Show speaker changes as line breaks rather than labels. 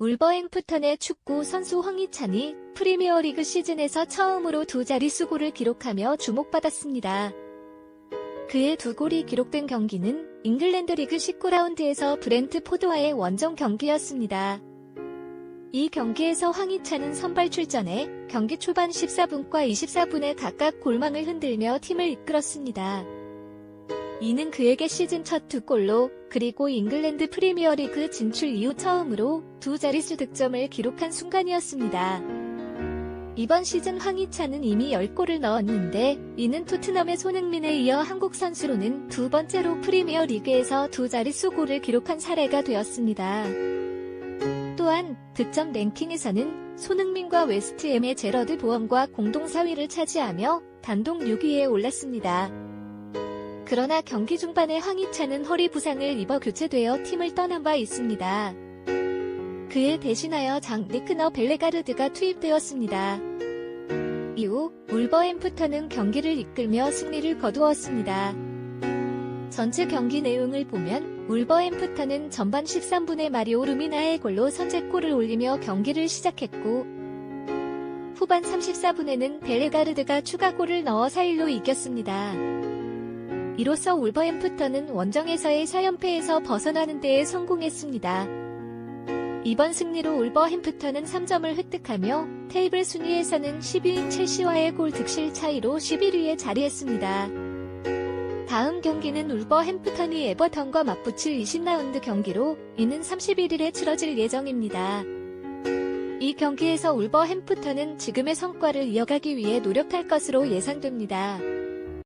울버햄프턴의 축구 선수 황희찬이 프리미어리그 시즌에서 처음으로 두 자릿수 골을 기록하며 주목받았습니다. 그의 두 골이 기록된 경기는 잉글랜드 리그 19라운드에서 브렌트 포드와의 원정 경기였습니다. 이 경기에서 황희찬은 선발 출전해 경기 초반 14분과 24분에 각각 골망을 흔들며 팀을 이끌었습니다. 이는 그에게 시즌 첫 두 골로 그리고 잉글랜드 프리미어리그 진출 이후 처음으로 두 자릿수 득점을 기록한 순간이었습니다. 이번 시즌 황희찬은 이미 10골을 넣었는데 이는 토트넘의 손흥민에 이어 한국 선수로는 두 번째로 프리미어 리그에서 두 자릿수 골을 기록한 사례가 되었습니다. 또한 득점 랭킹에서는 손흥민과 웨스트햄의 제러드 보험과 공동 4위를 차지하며 단독 6위에 올랐습니다. 그러나 경기 중반에 황희찬은 허리 부상을 입어 교체되어 팀을 떠난 바 있습니다. 그에 대신하여 장 니크너 벨레가르드가 투입되었습니다. 이후 울버햄프턴은 경기를 이끌며 승리를 거두었습니다. 전체 경기 내용을 보면 울버햄프턴은 전반 13분에 마리오 루미나의 골로 선제골을 올리며 경기를 시작했고 후반 34분에는 벨레가르드가 추가골을 넣어 4-1로 이겼습니다. 이로써 울버햄프턴은 원정에서의 4연패에서 벗어나는 데에 성공했습니다. 이번 승리로 울버햄프턴은 3점을 획득하며 테이블 순위에서는 10위인 첼시와의 골 득실 차이로 11위에 자리했습니다. 다음 경기는 울버햄프턴이 에버턴과 맞붙일 20라운드 경기로 이는 31일에 치러질 예정입니다. 이 경기에서 울버햄프턴은 지금의 성과를 이어가기 위해 노력할 것으로 예상됩니다.